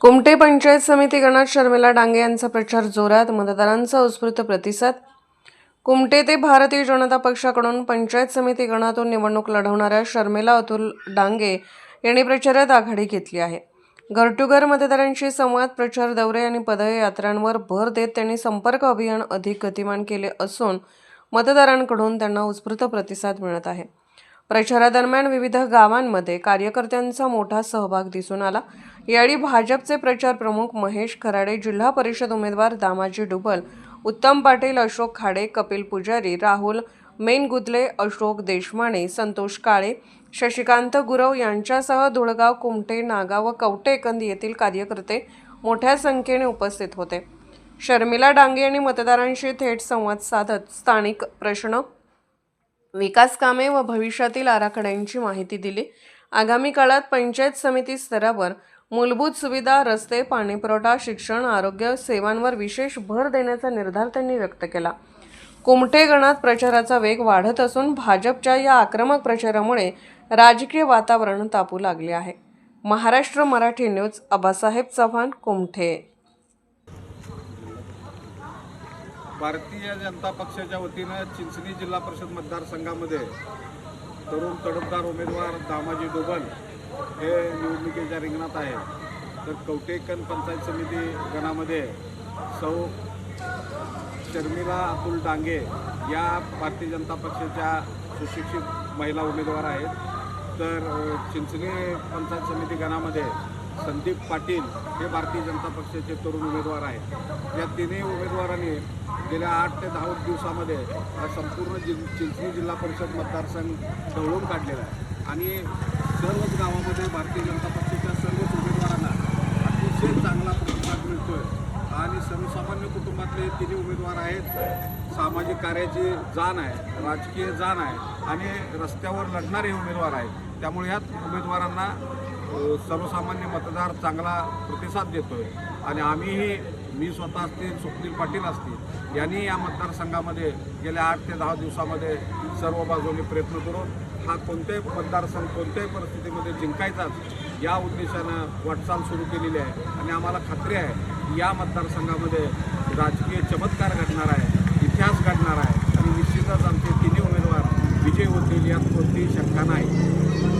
कुमटे पंचायत समिती गणात शर्मिला डांगे यांचा प्रचार जोरात मतदारांचा उत्स्फूर्त प्रतिसाद. कुमटे ते भारतीय जनता पक्षाकडून पंचायत समिती गणातून निवडणूक लढवणाऱ्या शर्मिला अतुल डांगे यांनी प्रचारात आघाडी घेतली आहे. घर टू घर मतदारांशी संवाद प्रचार दौरे आणि पदयात्रांवर भर देत त्यांनी संपर्क अभियान अधिक गतिमान केले असून मतदारांकडून त्यांना उत्स्फूर्त प्रतिसाद मिळत आहे. प्रचारादरम्यान विविध गावांमध्ये कार्यकर्त्यांचा मोठा सहभाग दिसून आला. यावेळी भाजपचे प्रचार प्रमुख महेश खराडे जिल्हा परिषद उमेदवार दामाजी डुबल उत्तम पाटील अशोक खाडे कपिल पुजारी राहुल मेनगुदले अशोक देशमाने संतोष काळे शशिकांत गुरव यांच्यासह धुळगाव कुमटे नागाव व कवटेकंद येथील कार्यकर्ते मोठ्या संख्येने उपस्थित होते. शर्मिला डांगे यांनी मतदारांशी थेट संवाद साधत स्थानिक प्रश्न विकास कामे व भविष्यातील आराखड्यांची माहिती दिली. आगामी काळात पंचायत समिती स्तरावर मूलभूत सुविधा रस्ते पाणीपुरवठा शिक्षण आरोग्य सेवांवर विशेष भर देण्याचा निर्धार त्यांनी व्यक्त केला. कुमटे गणात प्रचाराचा वेग वाढत असून भाजपच्या या आक्रमक प्रचारामुळे राजकीय वातावरण तापू लागले आहे. महाराष्ट्र मराठी न्यूज आबासाहेब चव्हाण कुमठे. भारतीय जनता पक्षाच्या वतीनं चिंचणी जिल्हा परिषद मतदारसंघामध्ये तरुण तडफदार उमेदवार दामाजी डोबल हे निवडणुकीच्या रिंगणात आहे तर कवटेकन पंचायत समिती गणामध्ये सौ शर्मिला अतुल डांगे या भारतीय जनता पक्षाच्या सुशिक्षित महिला उमेदवार आहेत. तर चिंचणी पंचायत समिती गणामध्ये संदीप पाटील हे भारतीय जनता पक्षाचे तरुण उमेदवार आहेत. या तिन्ही उमेदवारांनी गेल्या आठ ते दहा दिवसामध्ये हा संपूर्ण जि चिंचणी जिल्हा परिषद मतदारसंघ ढवळून काढलेला आहे. आणि सर्वच गावामध्ये भारतीय जनता पक्षाच्या सर्वच उमेदवारांना अतिशय चांगला प्रतिसाद आहे आणि सर्वसामान्य कुटुंबातले तिन्ही उमेदवार आहेत. सामाजिक कार्याची जाण आहे राजकीय जाण आहे. आणि रस्त्यावर लढणारे उमेदवार आहेत. त्यामुळे ह्या उमेदवारांना सर्वसामान्य मतदार चांगला प्रतिसाद देतो आहे आणि आम्हीही मी स्वतः असतील स्वप्नील पाटील असतील यांनी या मतदारसंघामध्ये गेल्या आठ ते दहा दिवसामध्ये सर्व बाजूने प्रयत्न करून हा कोणत्याही मतदारसंघ कोणत्याही परिस्थितीमध्ये जिंकायचाच या उद्देशानं वाटचाल सुरू केलेली आहे. आणि आम्हाला खात्री आहे की या मतदारसंघामध्ये राजकीय चमत्कार घडणार आहे इतिहास घडणार आहे. आणि निश्चितच आमचे तिन्ही उमेदवार विजय होतील यात कोणतीही शंका नाही.